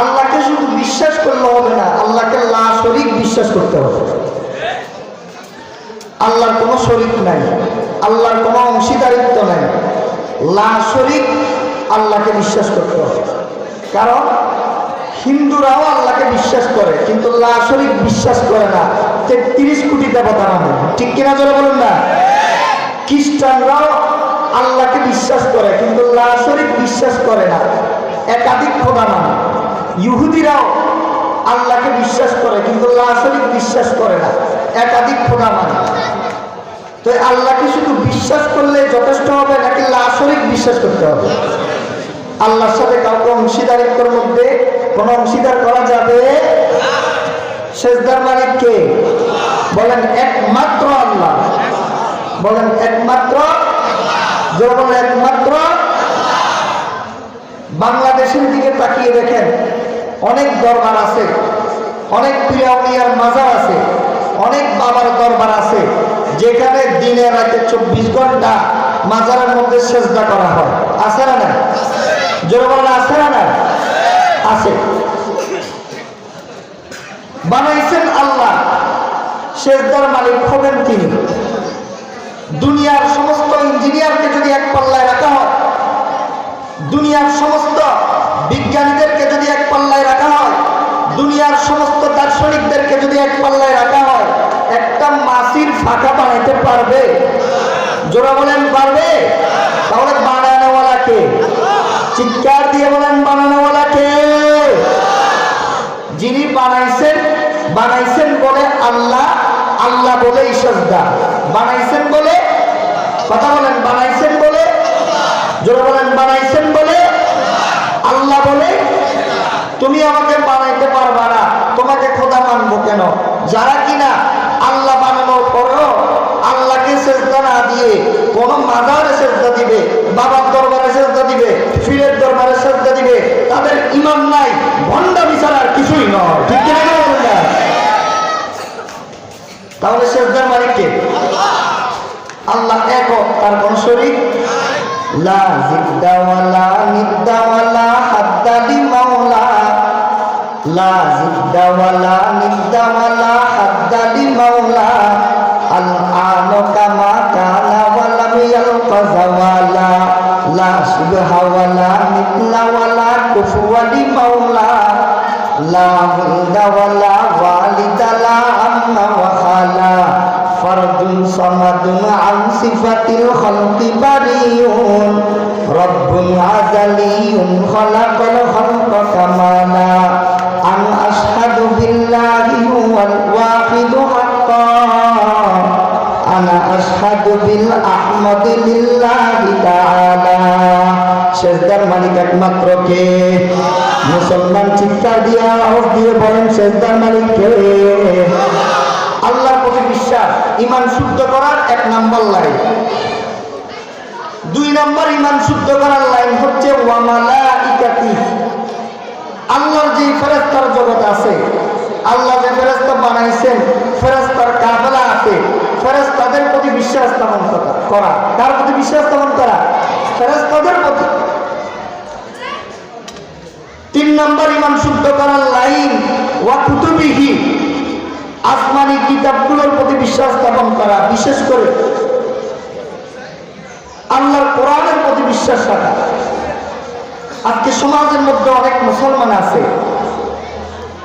আল্লাহকে শুধু বিশ্বাস করলে হবে না, আল্লাহকে লা শরিক বিশ্বাস করতে হবে। আল্লাহর কোনো শরিক নাই, আল্লাহর কোনো অংশীদারিত্ব নাই। লা শরিক আল্লাহকে বিশ্বাস করতে হবে। কারণ হিন্দুরাও আল্লাহকে বিশ্বাস করে, কিন্তু লা শরিক বিশ্বাস করে না। তেত্রিশ কোটি দেবতা মানে ঠিক কিনা জোরে বলুন না? খ্রিস্টানরাও আল্লাহকে বিশ্বাস করে, কিন্তু লা শরিক বিশ্বাস করে না। একাধিক খোদা মানে ইহুদিরাও আল্লাহকে বিশ্বাস করে, কিন্তু লাশরিক বিশ্বাস করে না। একাধিক খোদা মানে। তো আল্লাহকে শুধু বিশ্বাস করলে যথেষ্ট হবে, নাকি লা শরিক বিশ্বাস করতে হবে? আল্লাহর সাথে কাউকে অংশীদারিত্বের মধ্যে কোন অংশীদার করা যাবে? শেষদার মালিক কে? বলেন, একমাত্র আল্লাহ। বলেন, একমাত্র বলেন একমাত্র বাংলাদেশের দিকে তাকিয়ে দেখেন। অনেক দরবার আছে, অনেক পিরাউনিয়ার মাজার আছে, অনেক বাবার দরবার আছে, যেখানে দিনে রাতে চব্বিশ ঘণ্টা মাজারের মধ্যে সেজদা করা হয়। আছে না না জোরে বলেন, আছে না না আছে। বানাইছেন আল্লাহ, সেজদার মালিক হবেন তিনি। দুনিয়ার সমস্ত ইঞ্জিনিয়ারকে যদি এক পাল্লায় রাখা হয়, দুনিয়ার সমস্ত বিজ্ঞানীদেরকে দুনিয়ার সমস্ত দার্শনিকদেরকে যদি এক পাল্লায় রাখা হয়, একটা মাসির ফাঁকা বানাইতে পারবে? জোরা বলেন, পারবে? তাহলে বানানোওয়ালা কে? চিৎকার দিয়ে বলেন, বানানোওয়ালা কে? যিনি বানাইছেন বানাইছেন বলে আল্লাহ আল্লাহ বলে ইসজদা বানাইছেন বলে, কথা বলেন, বানাইছেন বলে? জোরে বলেন, বানাইছেন চিৎকার দিয়ে আওয়াজ দিয়ে বলেন শেষদার মালিক কে আল্লাহর প্রতি বিশ্বাস ইমান শুদ্ধ করার এক নম্বর লাইন। দুই নম্বর ইমান শুদ্ধ করার লাইন হচ্ছে ওয়ামালা ইকাতি আল্লাহর যে ফেরেস্তার জগৎ আছে, আল্লাহ যে ফেরেস্তা বানাইছেন ফেরেস্তার কাফেলা আছে ফেরেস্তাদের প্রতি বিশ্বাস স্থাপন করা, কার। প্রতি বিশ্বাস স্থাপন করা? ফেরেস্তাদের প্রতি। তিন নম্বর ইমান শুদ্ধ করার লাইন, ওয়া কুতুবিহি, আসমানি কিতাবগুলোর প্রতি বিশ্বাস স্থাপন করা, বিশেষ করে আল্লাহর কোরআনের প্রতি বিশ্বাস রাখা। আজকে সমাজের মধ্যে অনেক মুসলমান আছে।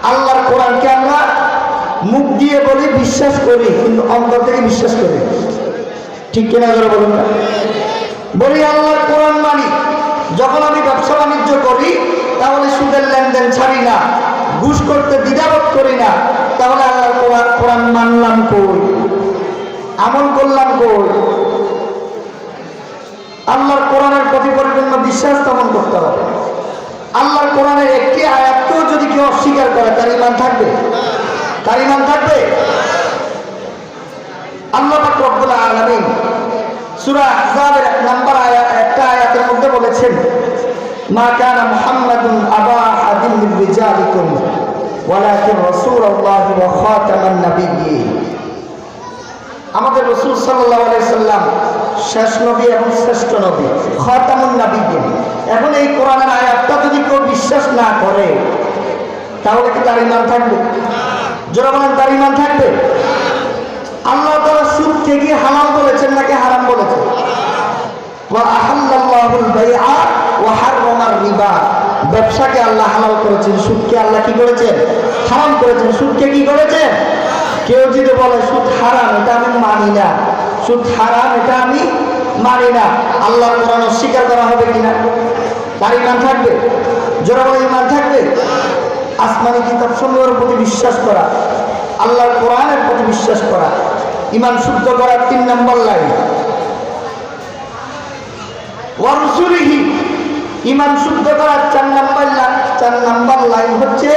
আল্লাহর কোরআনকে আমরা মুখ দিয়ে বলি, বিশ্বাস করি, কিন্তু অন্তর থেকে বিশ্বাস করি। ঠিক কিনা করে বলুন না? বলি, আল্লাহর কোরআন মানি, যখন আমি ব্যবসা বাণিজ্য করি তাহলে সুদের লেনদেন ছাড়ি না, ঘুষ করতে দ্বিধাবোধ করি না, তাহলে আল্লাহর কোরআন কোরআন মানলাম কই? আমল করলাম কই? আল্লাহর কোরআনের প্রতি পরিপূর্ণ বিশ্বাস স্থাপন করতে হবে। আল্লাহর কোরআনের একটি আয়াতকেও যদি কেউ অস্বীকার করে, তার ইমান থাকবে? তার ইমান থাকবে? আল্লাহ রব্বুল আলামিন সূরা আহজাবের এক নাম্বার আয়াত একটা আয়াতের মধ্যে বলেছেন মা কানা মুহাম্মাদুন আবা আহাদিন মিন রিজালিকুম ওয়ালাকিন রাসূলুল্লাহি ওয়া খাতামান নাবিয়্যিন আমাদের রসুল সাল্লাহ সাল্লাম শেষ নবী এবং শ্রেষ্ঠ নবী খতামুন নবীকে এখন এই কোরআনের আয়াতটা যদি কেউ বিশ্বাস না করে তাহলে কি তার ইমান থাকবে যারা বলেন তার ইমান থাকবে আল্লাহ তারা সুদকে গিয়ে হালাল বলেছেন নাকি হারাম বলেছেন وأحل ব্যবসাকে আল্লাহ হালাল করেছেন, সুদকে আল্লাহ কি করেছেন? হারাম করেছেন। সুদকে কি করেছেন? কেউ যদি বলে, সুদ হারাম, এটা আমি মানি না। সুদ হারাম, এটা আমি মানি না। আল্লাহ কোরআন অস্বীকার করা হবে কিনা? তার ইমান থাকবে? জোরাবল ইমান থাকবে? আসমানি কিতাব সমূহের প্রতি বিশ্বাস করা, আল্লাহর কোরআনের প্রতি বিশ্বাস করা ইমান শুদ্ধ করার তিন নম্বর লাইন। ওয়ারসুলিহি ইমান শুদ্ধ করার চার নাম্বার লাইন চার নাম্বার লাইন হচ্ছে,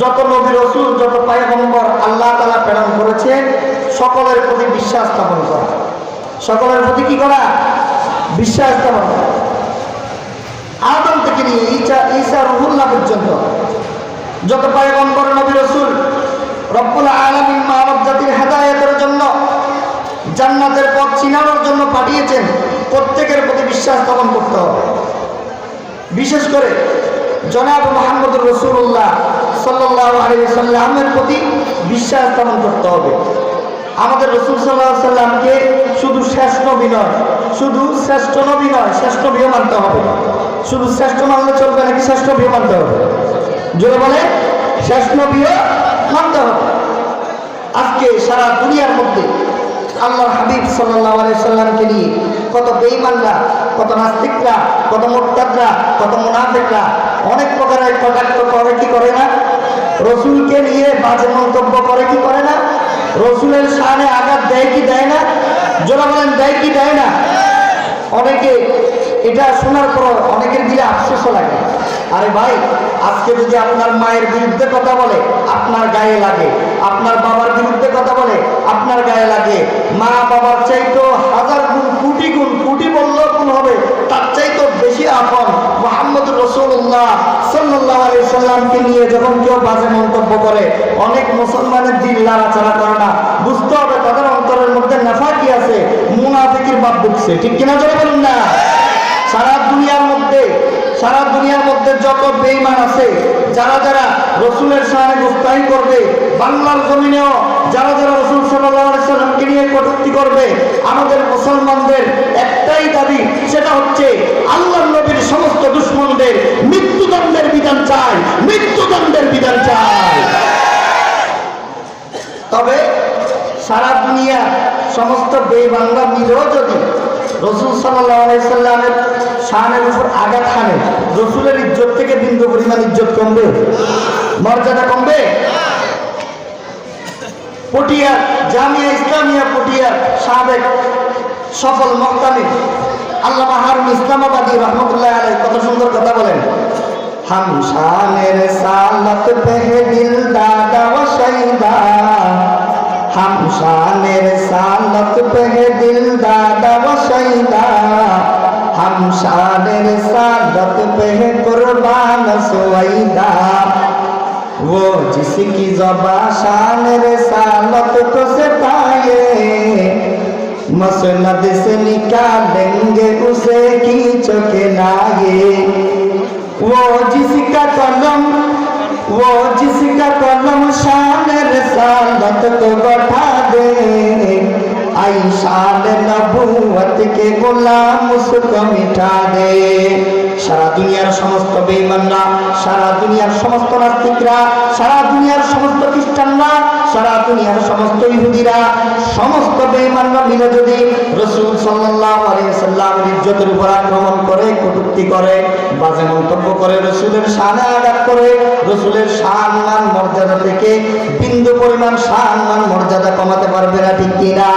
যত নবী রসুল, যত পায়গম্বর আল্লাহ তালা প্রেরণ করেছে, সকলের প্রতি বিশ্বাস স্থাপন করা। সকলের প্রতি কি করা? বিশ্বাস স্থাপন করা। আদম থেকে নিয়ে ঈসা ঈসা রহুল্লাহ পর্যন্ত, যত পায়গম্বর, নবী রসুল, রব্বুল আলমিন মানব জাতির হেদায়তের জন্য, জান্নাতের পথ চিনানোর জন্য পাঠিয়েছেন, প্রত্যেকের প্রতি বিশ্বাস স্থাপন করতে হবে। বিশেষ করে জনাব মোহাম্মদ রসুল্লাহ সাল্লাহ আলিয়াল্লামের প্রতি বিশ্বাস স্থাপন করতে হবে। আমাদের রসুল সাল্লাহ সাল্লামকে শুধু শ্রেষ্ঠ নবী নয়, শুধু শ্রেষ্ঠ নবী নয়, শ্রেষ্ঠ নবীও মানতে হবে। শুধু শ্রেষ্ঠ মানলে চলবে নাকি শ্রেষ্ঠ নবীও মানতে হবে? জোরে বলে শ্রেষ্ঠ বিয়ে মানতে হবে। আজকে সারা দুনিয়ার মধ্যে আল্লাহ হাবিব সাল্লাহ সাল্লামকে নিয়ে কত বেইমানরা কত নাস্তিকরা, কত মোট্টাদরা কত মুনাফিকরা, অনেক প্রকারের কটাক্ষ করে কি করে না? রসুলকে নিয়ে বাজে মন্তব্য করে কি করে না? রসুলের সামনে আঘাত দেয় কি দেয় না? জোরা বলেন দেয় কি দেয় না? অনেকে এটা শোনার পর অনেকের দিলে আফসোসও লাগে। আরে ভাই, আজকে যদি আপনার মায়ের বিরুদ্ধে কথা বলে, আপনার গায়ে লাগে। আপনার বাবার বিরুদ্ধে কথা বলে, আপনার গায়ে লাগে। মা বাবার চাইতো হাজার গুণ, কোটি গুণ, কোটি বললেও গুণ হবে, তার চাইতো বেশি আপন। মোহাম্মদ রসুল্লাহ সাল্লাহ আলি সাল্লামকে নিয়ে যখন কেউ বাজে মন্তব্য করে, অনেক মুসলমানের দিন নাড়াচাড়া করে না। বুঝতে হবে তাদের অন্তরের মধ্যে নেফা কি আছে, মুনাফিকির বাপ ঢুকছে ঠিক কিনা জোরে বলুন না? সারা দুনিয়ার মধ্যে, সারা দুনিয়ার মধ্যে যত বেইমান আছে, যারা যারা রসুলের সামনে গুস্তাহি করবে, বাংলার জমিনেও যারা যারা রসুল সাল্লামকে নিয়ে কটূক্তি করবে, আমাদের মুসলমানদের একটাই দাবি, সেটা হচ্ছে আল্লাহ নবীর সমস্ত দুশ্মনদের মৃত্যুদণ্ডের বিধান চাই, মৃত্যুদণ্ডের বিধান চাই। তবে সারা দুনিয়া সমস্ত বে বাংলা মিলেও যদি রসুল সাল্লামের শানের উপর আঘাত হানে, রসুলের ইজ্জত থেকে বিন্দু পরিমাণ ইজ্জত কমবে? মর্যাদা কমবে? পটিয়ার জামিয়া ইসলামিয়া পটিয়ার সাবেক সফল মক্তানি আল্লাহ হারুন ইসলামাবাদী রহমতুল্লাহ আলাই কত সুন্দর কথা বলেন হাম সালাত পেহে দিল দাদা ও সাইদা हम शानेर सालत पे दिल दादा व शहीदा हम शानेर सालत पे कुर्बान सोईदा वो जिसकी जबा शानेर सालत को सिताए मसनद से निकालेंगे उसे खींच के लाए वो जिसका कलम वो जिसका कलम शान रसालत को बैठा दे आई शान नबूवत के गुलाम उसको मिटा दे সারা দুনিয়ার সমস্ত বেঈমানরা সারা দুনিয়ার সমস্ত নাস্তিকরা সারা দুনিয়ার সমস্ত খ্রিস্টানরা সারা দুনিয়ার সমস্ত ইহুদিরা, সমস্ত বেঈমানরা মিলে যদি রসুল সাল্লাল্লাহু আলাইহি সাল্লামের ইজ্জতের উপর আক্রমণ করে, কটুক্তি করে, বাজে মন্তব্য করে, রসুলের শানে আঘাত করে, রসুলের সম্মান মর্যাদা থেকে বিন্দু পরিমাণ সম্মান মর্যাদা কমাতে পারবে না, ঠিক কিনা?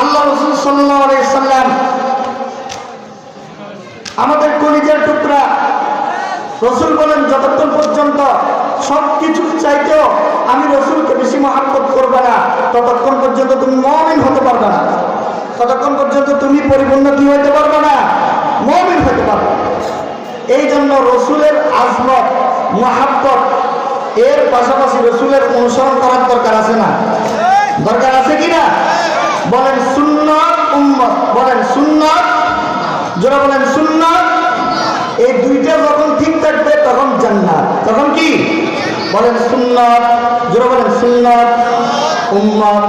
আল্লাহ রসুল সাল্লাহ সাল্লাম আমাদের কলিজার টুকরা রসুল বলেন, যতক্ষণ পর্যন্ত সব কিছুর চাইতেও আমি রসুলকে বেশি মহাব্বত করবে না, ততক্ষণ পর্যন্ত তুমি মমিন হতে পারবে না। ততক্ষণ পর্যন্ত তুমি পরিপূর্ণ কি হতে পারবে না? মমিন হতে পারবে। এই জন্য রসুলের আজমত, মহাব্বত, এর পাশাপাশি রসুলের অনুসরণ করার দরকার আছে না? দরকার আছে কি না? বলেন, সুন্নত উম্মত, বলেন, সুন্নত যারা বলেন, সুন্নত। এই দুইটা যখন থাকবে তখন জান্নাত। তখন কি? বলেন সুন্নাত, জোরে বলেন সুন্নাত, উম্মত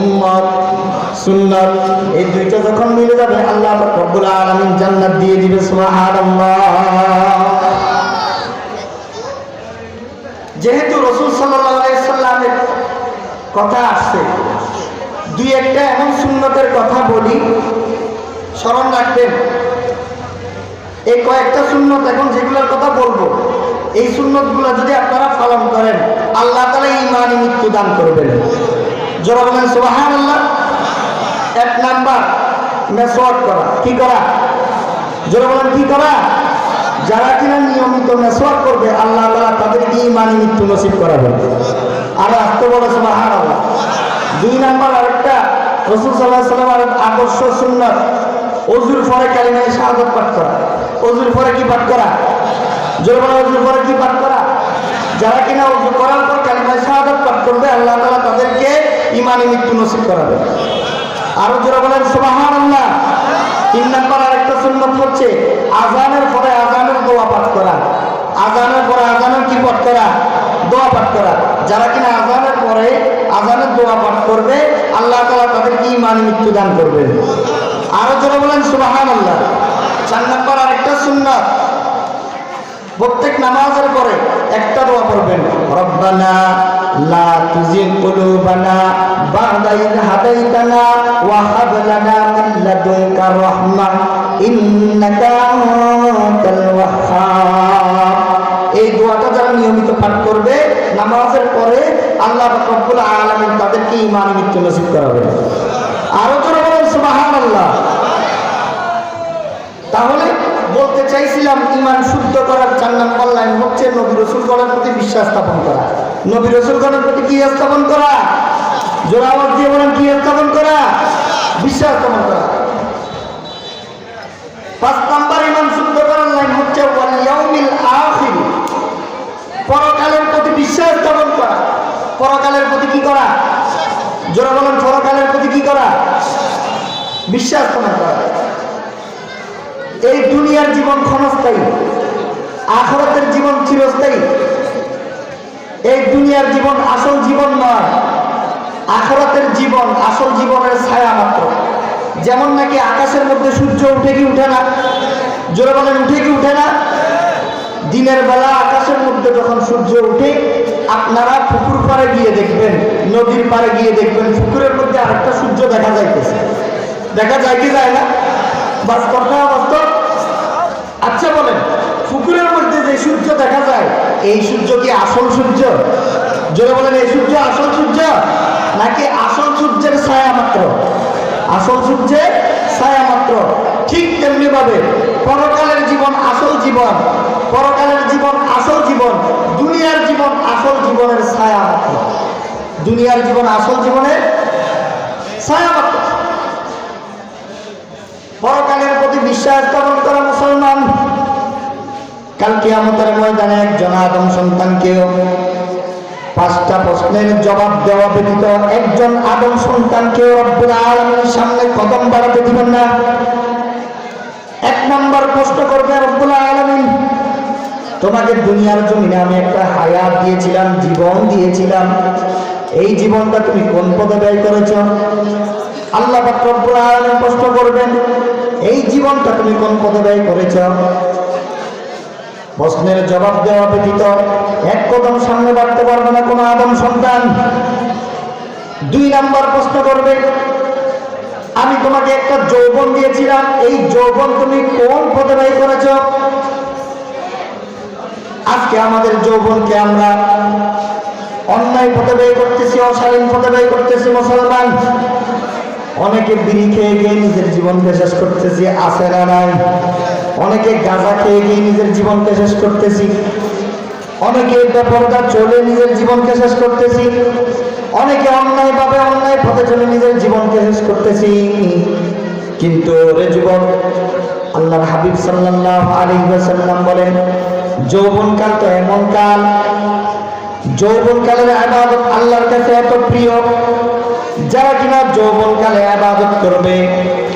উম্মত, সুন্নাত। এই দুইটা যখন মিলে যাবে, আল্লাহ রব্বুল আলামিন জান্নাত দিয়ে দিবে, সুবহানাল্লাহ। যেহেতু রসুল সাল্লামের কথা আসছে, দুই একটা এমন সুন্নতের কথা বলি, স্মরণ রাখবেন। এই কয়েকটা সুন্নত এখন যেগুলোর কথা বলব, এই সুন্নতগুলো যদি আপনারা পালন করেন, আল্লাহ তালা ইমানি মৃত্যু দান করবেন। জোরা বলেন সোহান আল্লাহ এক নাম্বার, মেসওয়াক করা। কি করা? জোরা বলেন, কি করা? যারা কিনা নিয়মিত মেসওয়াক করবে, আল্লাহ তালা তাদেরকে ইমানি মৃত্যু নসিব করাবেন। আর আসতে বলে সোহান আল্লাহ দুই নাম্বার আরেকটা, রসুল সাল্লাহ সাল্লাম আদর্শ সুন্নত। অজুর পরে কালিমায় শাহাদত পাঠ করা। অজুর পরে কি পাঠ করা? জোরবানা অজুর পরে কি পাঠ করা? যারা কিনা অজু করার পর কালিমায় শাহাদত পাঠ করবে, আল্লাহ তালা তাদেরকে ইমানি মৃত্যু নসিব করাবে। আরও জোরে বলেন সুবাহান আল্লাহ তিন নম্বর আরেকটা সুন্নত হচ্ছে আজানের পরে আজানের দোয়া পাঠ করা। আজানের পরে আজানের কি পাঠ করা? দোয়া পাঠ করা। যারা কিনা আজানের পরে আজানের দোয়া পাঠ করবে, আল্লাহ তালা তাদেরকে ইমানি মৃত্যু দান করবে। আরও যারা বলেন সুবাহান আল্লাহ চার নম্বর আরেকটা সুন্নত। প্রত্যেক নামাজের পরে একটা দোয়া করবেন রব্বানা লা তুজিগ কুলুবানা বা'দা ইদ হাদাইতানা ওয়া হাব লানা মিন লাদুনকা রাহমা। ইন্নাকা নবী রসুলগণের প্রতি কি স্থাপন করা? জোর আওয়াজ দিয়ে বলেন, কি স্থাপন করা? বিশ্বাস স্থাপন করা। পাঁচ নম্বর ইমান শুদ্ধ করার লাইন হচ্ছে পরকালের প্রতি বিশ্বাস স্থাপন করা। পরকালের প্রতি কি করা? জোরা বলেন, পরকালের প্রতি কি করা? বিশ্বাস স্থাপন করা। এই দুনিয়ার জীবন ক্ষণস্থায়ী। আখরাতের জীবন চিরস্থায়ী। এই দুনিয়ার জীবন আসল জীবন নয়, আখরাতের জীবন আসল জীবনের ছায়া মাত্র। যেমন নাকি আকাশের মধ্যে সূর্য উঠে কি উঠে না? জোরে বলেন, উঠে কি উঠে না? দিনের বেলা আকাশের মধ্যে যখন সূর্য উঠে, আপনারা পুকুর পাড়ে গিয়ে দেখবেন, নদীর পাড়ে গিয়ে দেখবেন, পুকুরের মধ্যে আরেকটা সূর্য দেখা যাইতেছে। দেখা যায় কি যায় না? বাস্তব না বাস্তব আচ্ছা বলেন, পুকুরের মধ্যে যে সূর্য দেখা এই সূর্য কি আসল সূর্য? জোরে বলেন, এই সূর্য আসল সূর্য নাকি আসল সূর্যের ছায়া মাত্র? আসল সূর্যের ছায়া মাত্র। ঠিক তেমনি ভাবে পরকালের জীবন আসল জীবন, পরকালের জীবন আসল জীবন, দুনিয়ার জীবন আসল জীবনের ছায়া মাত্র। দুনিয়ার জীবন আসল জীবনের ছায়া মাত্র। পরকালের প্রতি বিশ্বাস স্থাপন করা মুসলমান কালকে আমাদের ময়দানে একজন আদম সন্তানকেও পাঁচটা প্রশ্নের জবাব দেওয়া ব্যতীত একজন আদম সন্তানকেও রব্বুল আলমীর সামনে কদম বাড়াতে দিবেন না। এক নম্বর প্রশ্ন করবে রব্বুল আলমিন, তোমাকে দুনিয়ার জমিনে আমি একটা হায়াত দিয়েছিলাম, জীবন দিয়েছিলাম। এই জীবনটা তুমি কোন পদে ব্যয় করেছ? আল্লাহ প্রশ্ন করবেন, এই জীবনটা তুমি কোন পদে ব্যয় করেছ? প্রশ্নের জবাব দেওয়া ব্যতীত এক কদম সামনে বাড়তে পারবে না কোনো আদম সন্তান। দুই নাম্বার প্রশ্ন করবে, আমি তোমাকে একটা যৌবন দিয়েছিলাম, এই যৌবন তুমি কোন পদে ব্যয় করেছ? আজকে আমাদের যৌবনকে আমরা অন্যায় পথে ব্যয় করতেছি, অশালীন পথে ব্যয় করতেছি, মুসলমান। অনেকে বিড়ি খেয়ে গিয়ে নিজের জীবনকে শেষ করতেছি আসে না নাই? অনেকে গাঁজা খেয়ে গিয়ে নিজের জীবনকে শেষ করতেছি। অনেকে বেপরদা চলে নিজের জীবনকে শেষ করতেছি। অনেকে অন্যায়ভাবে অন্যায় পথে চলে নিজের জীবনকে শেষ করতেছি। কিন্তু রে যুবক, আল্লাহর হাবিব সাল্লাল্লাহু আলাইহি ওয়াসাল্লাম বলেন, যৌবনকাল তো এমন কাল, যৌবনকালের আবাদত আল্লাহর কাছে এত প্রিয়, যারা কিনা যৌবনকালে আবাদত করবে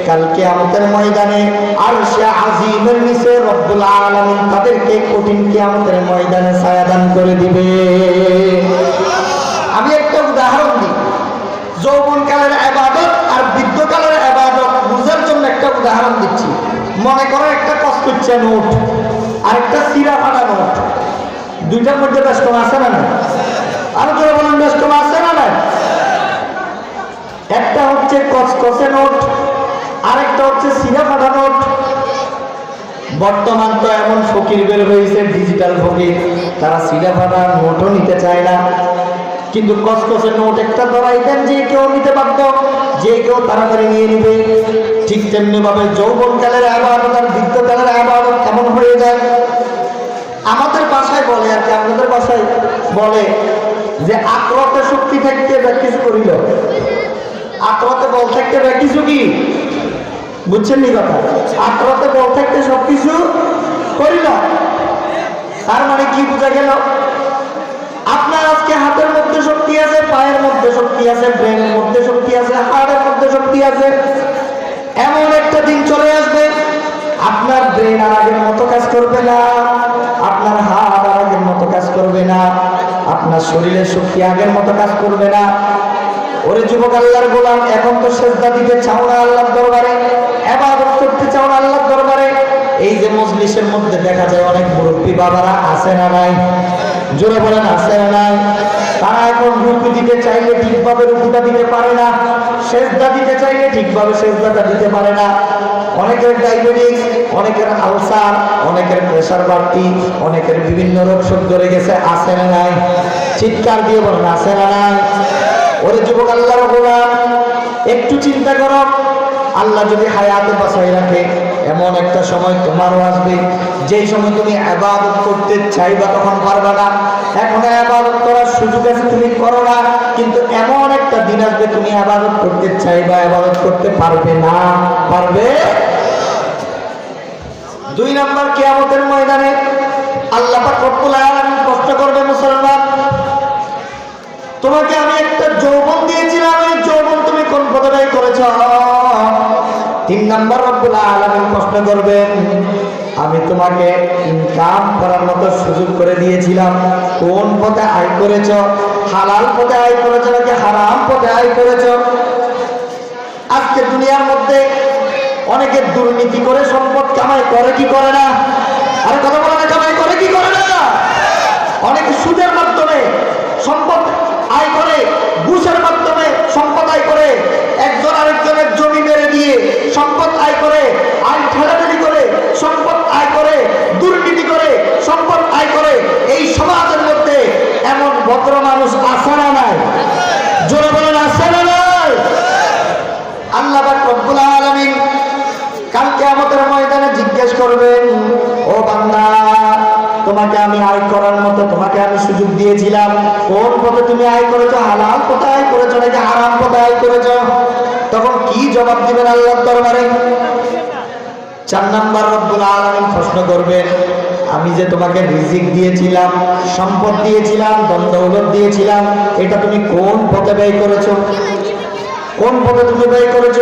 কালকে আমাদের ময়দানে আর সে আজিমের নিচে রব্দুল আলমিন তাদেরকে কঠিন কে আমাদের ময়দানে সায়াদান করে দিবে। আমি একটা উদাহরণ দিই। যৌবন কালের আবাদত আর বৃদ্ধকালের আবাদত বুঝার জন্য একটা উদাহরণ দিচ্ছি। মনে করো একটা কস্তুচ্ছা নোট আর একটা সিরা ফাটা নোট। দুইটার মধ্যে ব্যস্ত আছে না না আরও জোরে বলেন, ব্যস্ত আছে না না একটা হচ্ছে কচকচে নোট আরেকটা হচ্ছে ফাটা নোট বর্তমান তো এমন ফকির বের হয়েছে ডিজিটাল ফকির। তারা সিরা ফাটা নোটও নিতে চায় না। কিন্তু কসকসে নোট একটা ধরাই দেন যে কেউ নিতে পারত যে কেউ তাড়াতাড়ি নিয়ে নিবে। ঠিক তেমনি ভাবে যৌবনকালের আবাদত আর বৃদ্ধকালের আবাদত কেমন হয়ে যায়? আমাদের বাসায় বলে, আর কি আপনাদের বাসায় বলে যে আক্রতে শক্তি থাকতে বা কিছু করিল। আক্রতে বল থাকতে বা কিছু কি? বুঝছেন নি কথা? আক্রতে বল থাকতে সব কিছু করিল তার মানে কি বোঝা গেল? আপনার আজকে হাতের মধ্যে শক্তি আছে, পায়ের মধ্যে শক্তি আছে, ব্রেনের মধ্যে শক্তি আছে, হাড়ের মধ্যে শক্তি আছে। এমন একটা দিন চলে আসবে, আপনার ব্রেন আর আগের মতো কাজ করবে না, আপনার হাত আর আগের মতো কাজ করবে না, আপনার শরীরের শক্তি আগের মতো কাজ করবে না। ওরে যুবক আল্লাহর গোলাম, এখন তো সেজদা দিতে চাও না আল্লাহর দরবারে। এবাদত করতে চাও না আল্লাহর দরবারে? এই যে মজলিসের মধ্যে দেখা যায় অনেক মুরব্বী বাবারা আছে না নাই? জোরে বলেন, আছে না নাই? তারা এখন রুকু দিতে চাইলে ঠিকভাবে রুকুটা দিতে পারে না, সেজদা দিতে চাইলে ঠিকভাবে সেজদাটা দিতে পারে না। অনেকের ডায়াবেটিস, অনেকের আলসার, অনেকের প্রেশার বাড়তি, অনেকের বিভিন্ন রোগ শোক ধরে গেছে, আছে না নাই? চিৎকার দিয়ে বলেন, আছে না নাই? ওরে যুবক আল্লাহর গোলাম, একটু চিন্তা করো। আল্লাহ যদি হায়াতে বাঁচাই রাখে, এমন একটা সময় তোমারও আসবে। যেই সময় তুমি আবাদত করতে চাইবা তখন পারবা না। এখন আবাদত করার সুযোগ আছে, তুমি করো না। কিন্তু এমন একটা দিন আসবে, তুমি আবাদত করতে চাইবা, আবাদত করতে পারবে না। পারবে? দুই নম্বর কিয়ামতের ময়দানে আল্লাহ কষ্ট করবে মুসলমান। তোমাকে আমি একটা যৌবন দিয়েছিলাম এই যৌবন কোন ব্যয় করেছ? তিন নম্বর আলামিন প্রশ্ন করবেন, আমি তোমাকে ইনকাম করার মতো সুযোগ করে দিয়েছিলাম। কোন পথে আয় করেছ? হালাল পথে আয় করেছ নাকি হারাম পথে আয় করেছ? আজকে দুনিয়ার মধ্যে অনেকে দুর্নীতি করে, সম্পদ কামাই করে, কি করে না? আর কথা বলে না, কামাই করে, কি করে না? অনেকে সুদের মাধ্যমে সম্পদ আয় করে সম্পদ আয় করে, একজন আরেকজনের জমি মেরে দিয়ে সম্পদ আয় করে, আইন ঠেলাঠেলি করে, সম্পদ আয় করে, দুর্নীতি করে, সম্পদ আয় করে, এই সমাজের মধ্যে এমন ভদ্র মানুষ আছে না নাই? জোরে বলেন, আছে না নাই? আল্লাহ আলামিন কালকে আমাদের ময়দানে জিজ্ঞেস করবেন, ও বান্দা তোমাকে আমি আয় করার মতো, তোমাকে আমি সুযোগ দিয়েছিলাম। কোন পথে তুমি আয় করেছ? হালাল পথে আয় করেছ নাকি হারাম পথে আয় করেছ? তখন কি জবাব দিবেন আল্লাহর দরবারে? চার নাম্বার রব্বুল আলামিন প্রশ্ন করবেন, আমি যে তোমাকে রিজিক দিয়েছিলাম, সম্পদ দিয়েছিলাম দণ্ডৌলত দিয়েছিলাম, এটা তুমি কোন পথে ব্যয় করেছ? কোন পথে তুমি ব্যয় করেছ?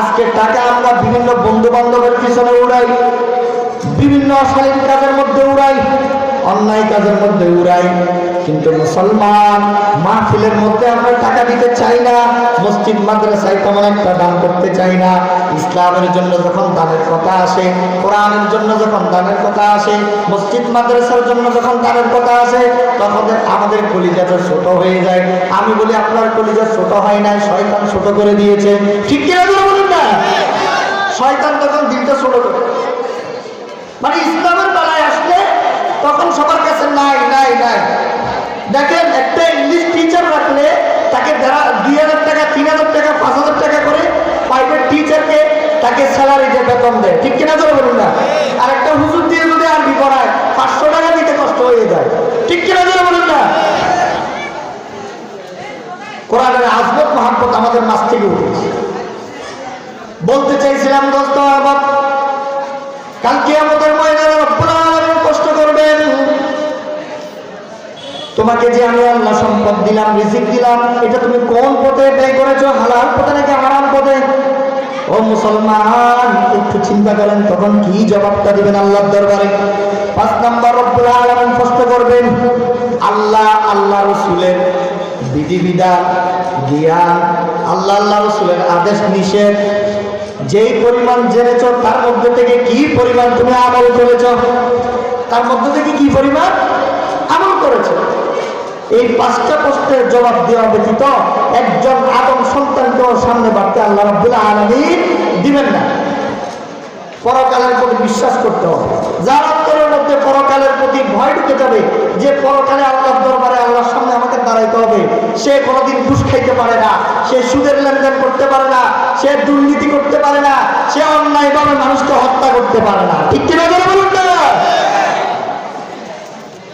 আজকে টাকা আমরা বিভিন্ন বন্ধু বান্ধবের পিছনে উড়াই। বিভিন্ন অশালীন কাজের মধ্যে উড়াই, অন্যায় কাজের মধ্যে উড়াই। কিন্তু মুসলমান মাহফিলের মধ্যে আমরা টাকা দিতে চাই না, মসজিদ, মাদ্রাসায় তেমন একটা দান করতে চাই না। ইসলামের জন্য যখন দানের কথা আসে, কোরআনের জন্য যখন দানের কথা আসে, মসজিদ, মাদ্রাসার জন্য যখন দানের কথা আসে, তখন আমাদের কলিজাটা ছোট হয়ে যায়। আমি বলি, আপনার কলিজা ছোট হয় নাই, শয়তান ছোট করে দিয়েছে। ঠিক কিনা বলে বলুন না? শয়তান তখন দিনটা ছোট করে। মানে ইসলামের বেলায় আসলে তখন সবার কাছে নাই নাই নাই। দেখেন, একটা ইংলিশ টিচার রাখলে তাকে যারা দুই হাজার টাকা, তিন হাজার টাকা, পাঁচ হাজার টাকা করে প্রাইভেট টিচারকে তাকে স্যালারি দিয়ে বেতন দেয়। ঠিক কিনা করে বলুন না? আর একটা হুজুর দিয়ে যদি আরবি পড়ায়, পাঁচশো টাকা দিতে কষ্ট হয়ে যায়। ঠিক কিনা করে বলুন না? কোরআনের আজমত মহাব্বত আমাদের মাছ থেকে উঠেছে। বলতে চাইছিলাম দোস্ত তোমাকে যে আমি আল্লাহ সম্পদ দিলাম, রিজিক দিলাম, এটা তুমি কোন পথে ব্যয় করেছ? হালাল পথে নাকি হারাম পথে? ও মুসলমান, একটু চিন্তা করেন, তখন কি জবাবটা দিবেন আল্লাহর দরবারে? পাঁচ নাম্বার রব্বুল কষ্ট করবেন, আল্লাহ আল্লাহ রসুলের বিধিবিধান, জ্ঞান, আল্লাহ আল্লাহ রসুলের আদেশ নিষেধ, যেই পরিমাণ জেনেছ, তার মধ্যে থেকে কি পরিমাণ তুমি আমল করেছ? তার মধ্যে থেকে কি পরিমাণ আমল করেছ? এই পাঁচটা প্রশ্নের জবাব দেওয়া ব্যতীত একজন আদম সন্তানকেও সামনে বাড়তে আল্লাহ রাব্বুল আলামিন দিবেন না। পরকালের প্রতি বিশ্বাস করতে হবে। যার অন্তরের মধ্যে পরকালের প্রতি ভয় ঢুকে যাবে, যে পরকালে আল্লাহর দরবারে আল্লাহর সামনে আমাকে দাঁড়াইতে হবে, সে কোনোদিন ঘুষ খাইতে পারে না, সে সুদের লেনদেন করতে পারে না, সে দুর্নীতি করতে পারে না, সে অন্যায়ভাবে মানুষকে হত্যা করতে পারে না। ঠিক কিনা বলুন না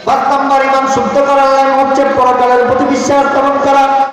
পাঁচ নম্বর ইমান শুদ্ধ করার লাইন হচ্ছে পরকালের প্রতি বিশ্বাস স্থাপন করা।